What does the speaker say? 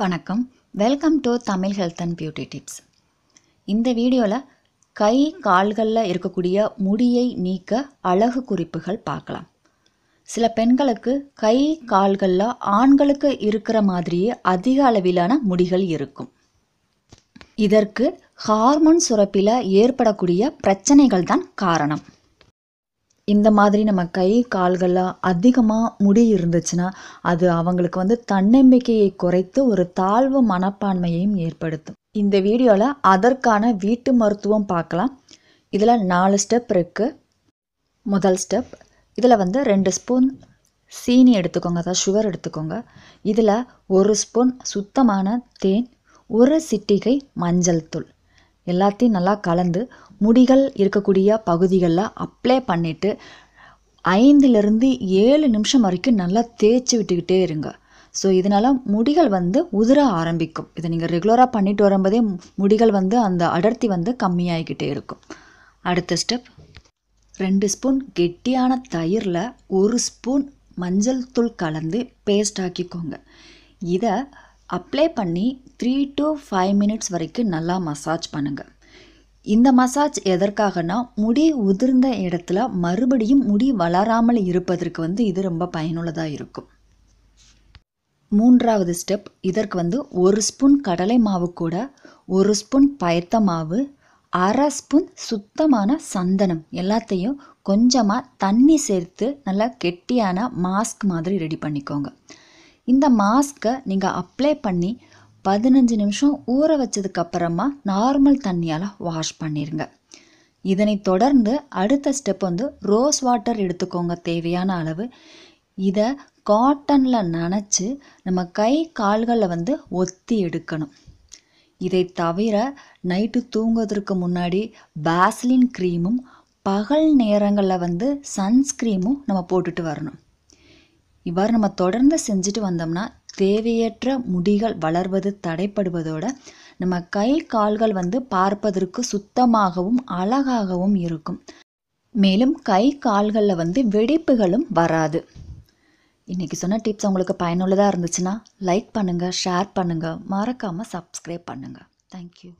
வணக்கம். Welcome to Tamil health and beauty tips இந்த வீடியோவில் கை கால்களில் இருக்கக்கூடிய முடியை நீக்க அழகு குறிப்புகள் பார்க்கலாம். சில பெண்களுக்கு கை கால்களில் ஆண்களுக்கு இருக்கிற மாதிரியே அதிக அளவிலான முடிகள் இருக்கும். இதற்கு ஹார்மோன் சுரப்பில் ஏற்படக்கூடிய பிரச்சனைகள் தான் காரணம். இந்த மாதிரி நம்ம கை கால்களில் அதிகமாக முடி இருந்துச்சுன்னா அது அவங்களுக்கு வந்து தன்னம்பிக்கையை குறைத்து ஒரு தாழ்வு மனப்பான்மையையும் ஏற்படுத்தும். இந்த வீடியோவில் அதற்கான வீட்டு மருத்துவம் பார்க்கலாம். இதில் நாலு ஸ்டெப் இருக்குது முதல் ஸ்டெப் இதில் வந்து ரெண்டு ஸ்பூன் சீனி எடுத்துக்கோங்க அதாவது சுகர் எடுத்துக்கோங்க. இதில் ஒரு ஸ்பூன் சுத்தமான தேன் ஒரு சிட்டிகை மஞ்சள் தூள். எல்லாத்தையும் நல்லா கலந்து முடிகள் இருக்கக்கூடிய பகுதிகளில் அப்ளை பண்ணிவிட்டு ஐந்துலேருந்து ஏழு நிமிஷம் வரைக்கும் நல்லா தேய்ச்சி விட்டுக்கிட்டே இருங்க. ஸோ இதனால் முடிகள் வந்து உதிர ஆரம்பிக்கும். இதை நீங்கள் ரெகுலராக பண்ணிட்டு வரும்போதே முடிகள் வந்து அந்த அடர்த்தி வந்து கம்மியாகிக்கிட்டே இருக்கும். அடுத்த ஸ்டெப் ரெண்டு ஸ்பூன் கெட்டியான தயிரில் ஒரு ஸ்பூன் மஞ்சள் தூள் கலந்து பேஸ்ட் ஆக்கிக்கோங்க. இதை அப்ளை பண்ணி த்ரீ டு ஃபைவ் மினிட்ஸ் வரைக்கும் நல்லா மசாஜ் பண்ணுங்கள் இந்த மசாஜ் எதற்காகனா முடி உதிர்ந்த இடத்துல மறுபடியும் முடி வளராமல் இருப்பதற்கு வந்து இது ரொம்ப பயனுள்ளதாக இருக்கும். மூன்றாவது ஸ்டெப் இதற்கு வந்து ஒரு ஸ்பூன் கடலை மாவு கூட ஒரு ஸ்பூன் பயத்த மாவு அரை ஸ்பூன் சுத்தமான சந்தனம் எல்லாத்தையும் கொஞ்சமாக தண்ணி சேர்த்து நல்லா கெட்டியான மாஸ்க் மாதிரி ரெடி பண்ணிக்கோங்க. இந்த மாஸ்க்கை நீங்கள் அப்ளை பண்ணி பதினஞ்சு நிமிஷம் ஊற வச்சதுக்கப்புறமா நார்மல் தண்ணியால் வாஷ் பண்ணிடுங்க இதனை தொடர்ந்து அடுத்த ஸ்டெப் வந்து ரோஸ் வாட்டர் எடுத்துக்கோங்க தேவையான அளவு. இதை காட்டனில் நனைச்சி நம்ம கை கால்களில் வந்து ஒத்தி எடுக்கணும். இதை தவிர நைட்டு தூங்குவதற்கு முன்னாடி பேஸ்லின் க்ரீமும் பகல் நேரங்களில் வந்து சன்ஸ்க்ரீமும் நம்ம போட்டுட்டு வரணும். இவ்வாறு நம்ம தொடர்ந்து செஞ்சுட்டு வந்தோம்னா தேவையற்ற முடிகள் வளர்வது தடைப்படுவதோட நம்ம கை கால்கள் வந்து பார்ப்பதற்கு சுத்தமாகவும் அழகாகவும் இருக்கும். மேலும் கை கால்களில் வந்து வெடிப்புகளும் வராது. இன்றைக்கி சொன்ன டிப்ஸ் உங்களுக்கு பயனுள்ளதாக இருந்துச்சுன்னா லைக் பண்ணுங்கள் ஷேர் பண்ணுங்கள் மறக்காமல் சப்ஸ்கிரைப் பண்ணுங்கள் தேங்க்யூ